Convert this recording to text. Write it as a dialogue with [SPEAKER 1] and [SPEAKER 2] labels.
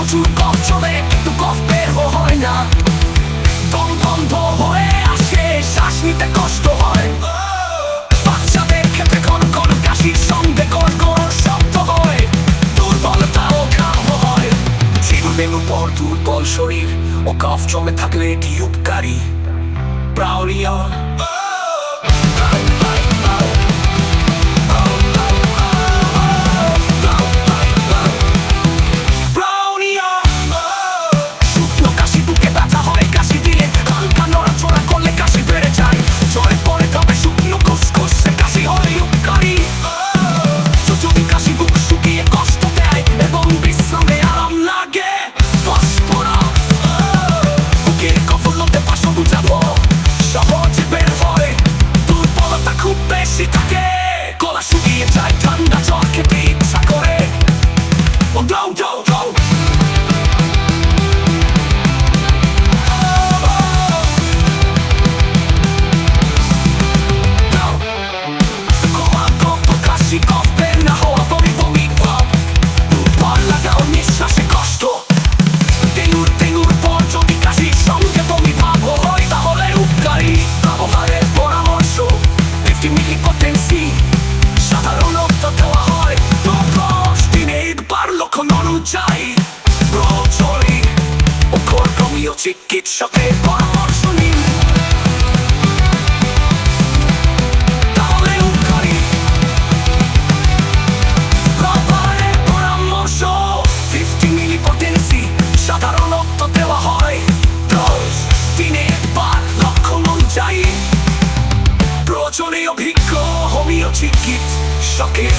[SPEAKER 1] প্রচুর কফ চলে কিন্তু কফ বের হয় না। দম বন্ধ হয়ে আসে, শ্বাস নিতে কষ্ট হয়। বাচ্চাদের ক্ষেত্রে কোন কোন কাশির সঙ্গে কোন কোন শব্দ হয়। দুর্বলতা ও ঘাম হয়। জীবনের উপর দুর্বল শরীর ও কফ জমে থাকলে এটি উপকারী। প্রাউরিয়া। কর্মীয় চিকিৎসকের পরামর্শ নিন তাহলে উপকারী খাবারের পরামর্শ 50 মিলি পটেন্সি সাধারণত দেওয়া হয় দশ দিনে একবার লক্ষণ অনুযায়ী প্রচলিত অভিজ্ঞ হোমিও চিকিৎসকের